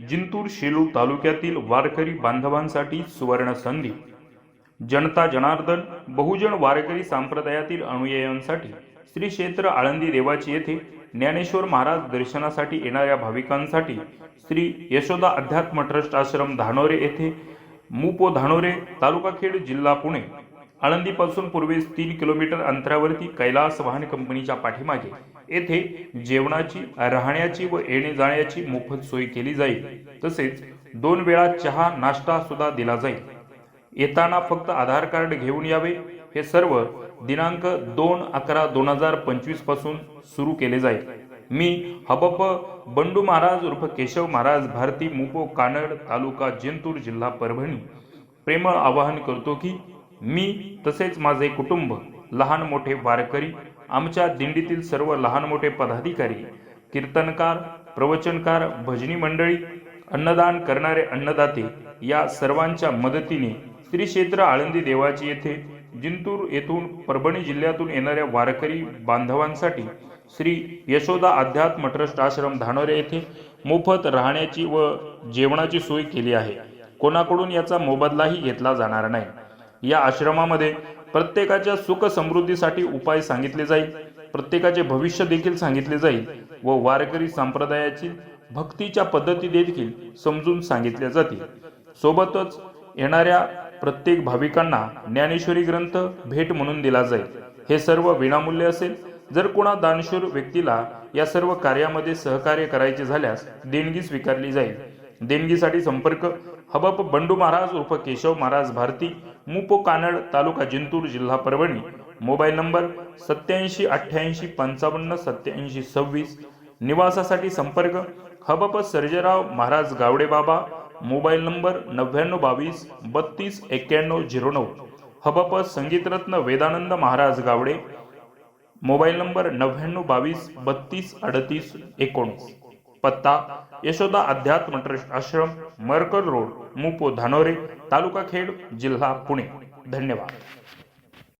जिंतूर शेलू तालुक्यातील वारकरी बांधवांसाठी सुवर्ण संधी जनता जनार्दन बहुजन वारकरी संप्रदायातील अनुयायांसाठी श्री क्षेत्र आळंदी देवाची येथे ज्ञानेश्वर महाराज दर्शनासाठी येणाऱ्या भाविकांसाठी श्री यशोदा अध्यात्म ट्रस्ट आश्रम धानोरे येथे मुपो धानोरे तालुका खेड जिल्हा पुणे आळंदीपासून पूर्वेस तीन किलोमीटर अंतरावरती कैलास वाहन कंपनीच्या पाठीमागे येथे जेवणाची राहण्याची व येणे जाण्याची मोफत सोय केली जाईल. तसेच दोन वेळा चहा नाश्ता सुद्धा दिला जाईल. येताना फक्त आधार कार्ड घेऊन यावे हे सर्व दिनांक दोन अकरा दोन हजार पंचवीसपासून सुरू केले जाईल. मी हबप बंडू महाराज उर्फ केशव महाराज भारती मुपो कानड तालुका जिंतूर जिल्हा परभणी. प्रेमळ आवाहन करतो की मी तसेच माझे कुटुंब लहान मोठे वारकरी आमच्या दिंडीतील सर्व लहान मोठे पदाधिकारी कीर्तनकार प्रवचनकार भजनी मंडळी अन्नदान करणारे अन्नदाते या सर्वांच्या मदतीने श्री क्षेत्र आळंदी देवाची येथे जिंतूर येथून परभणी जिल्ह्यातून येणाऱ्या वारकरी बांधवांसाठी श्री यशोदा अध्यात्म ट्रस्ट आश्रम धानोरे येथे मोफत राहण्याची व जेवणाची सोय केली आहे. कोणाकडून याचा मोबदलाही घेतला जाणार नाही. या आश्रमामध्ये प्रत्येकाच्या सुख समृद्धीसाठी उपाय सांगितले जाईल प्रत्येकाचे भविष्य देखील सांगितले जाईल व वारकरी संप्रदायाची भक्तीच्या पद्धती देखील समजून सांगितल्या जातील. सोबतच येणाऱ्या प्रत्येक भाविकांना ज्ञानेश्वरी ग्रंथ भेट म्हणून दिला जाईल. हे सर्व विनामूल्य असेल जर कोणा दानशूर व्यक्तीला या सर्व कार्यामध्ये सहकार्य करायचे झाल्यास देणगी स्वीकारली जाईल. देणगीसाठी संपर्क हबप बंडू महाराज उर्फ केशव महाराज भारती मुपो कानड तालुका जिंतूर जिल्हा परभणी. मोबाईल नंबर सत्याऐंशी अठ्ठ्याऐंशी पंचावन्न सत्याऐंशी सव्वीस. निवासासाठी संपर्क हबप सर्जेराव महाराज गावडे बाबा. मोबाईल नंबर नव्याण्णव बावीस बत्तीस एक्क्याण्णव झिरो नऊ. हबप संगीतरत्न वेदानंद महाराज गावडे. मोबाईल नंबर नव्याण्णव बावीस बत्तीस अडतीस एकोणीस. पत्ता यशोदा अध्यात्म ट्रस्ट आश्रम मरकर रोड मुपो धानोरे तालुका खेड जिल्हा पुणे. धन्यवाद.